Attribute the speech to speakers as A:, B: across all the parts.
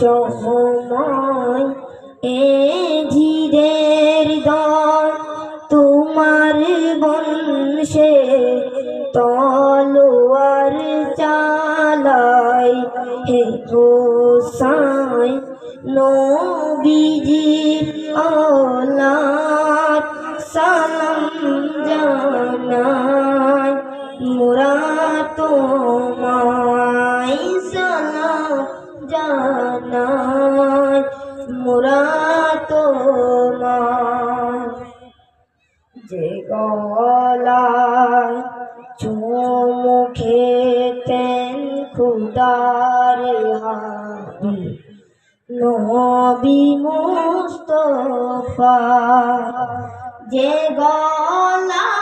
A: সময়, এ ধীরের দল, তোমার বংশে তলোয়ার চালাই। হে হোসাই নবীজি ওলাদ সালাম জানাই। মোরা সালাম জানাই মোরা তোমায়। যে গলায় চুমু খেতেন খুদার হাবি নবী মুস্তফা। যে গলায়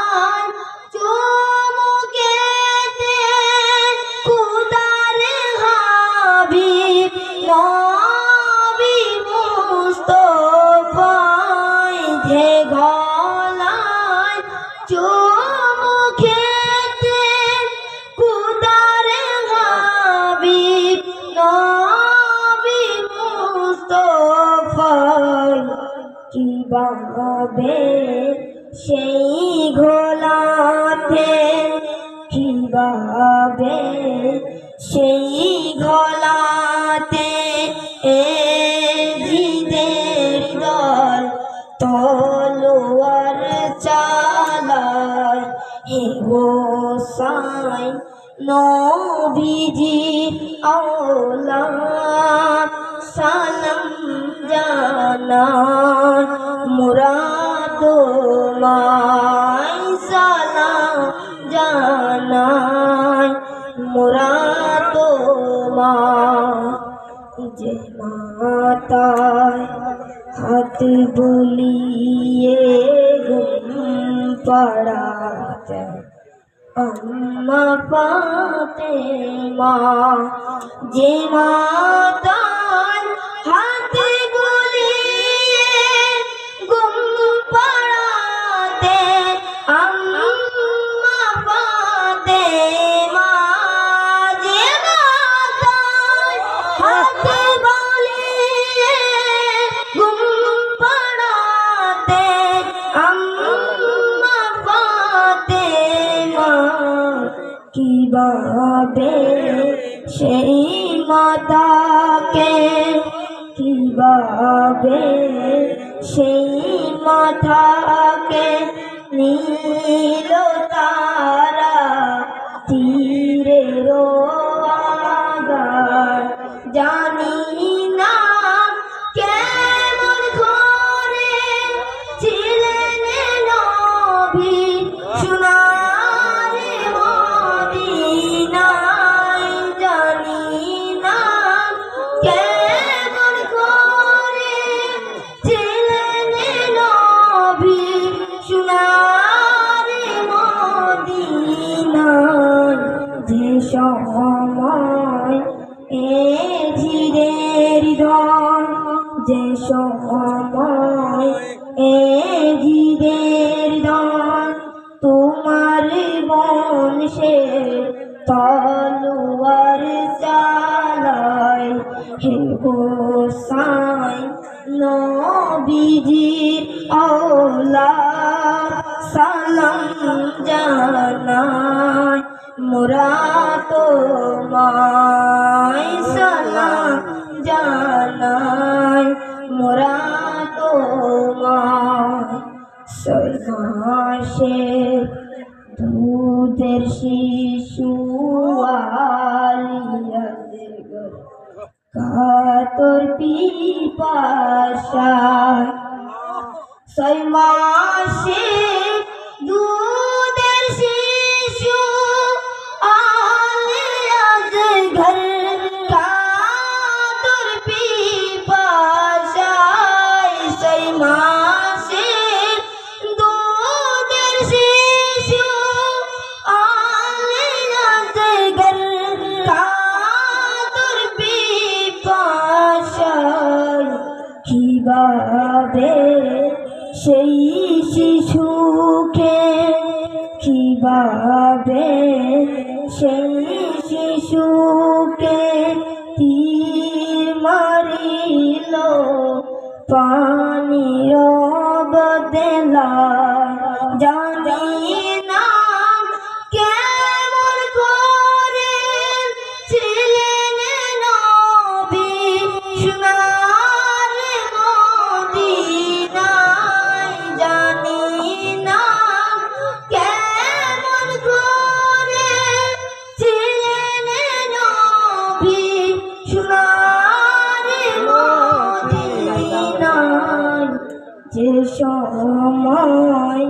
A: কীভাবে সেই ঘোলাতে। কীভাবে সেই ঘোলাতে? এ জিদের দল তলোয়ার চালায়। হে গোসাই নবীজি আওলাদ সালাম জানাই মুরাদ মাই সালাম জানাই। মুরাদ যে মাতায় হাত বুলিয়ে ঘুম পড়াতে, আম্মা পাতে মা যে মাতার কীভাবে সেই মাতাকে। কীভাবে সেই মাথাকে নীল তারা সময় এ ধীরের ধন যে সময় এ ধীরের ধন তোমার বংশে তলোয়ার চালায়। হে গোসাই নবীজির আওলাদ সালাম জানাই। মোরা তোমায় সালাম জানাই মোরা ছয় মাসে দুধের শিশু কাতর পিপাসা ছয় মাসে দুধ কীভাবে সেই শিশুকে তীর মারিল? পানির বদলা জানি যে সময়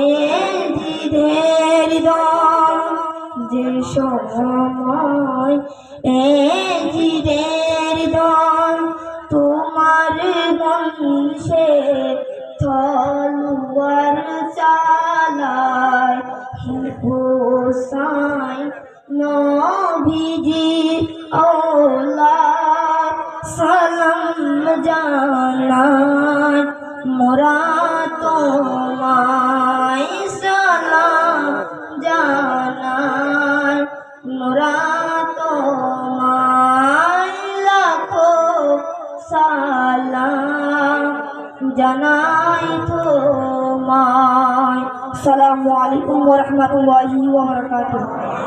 A: এদের দম যে সময় এদের দম তোমার বংশে তলুয়ার চালায় হোসাই নবীজি জানায় মোরা তোমায় সালাম জানায় মোরা তোমায় লাখো সালাম জানাই তোমায়। সালামু আলাইকুম ওয়া রাহমাতুল্লাহি ওয়া বারাকাতুহু।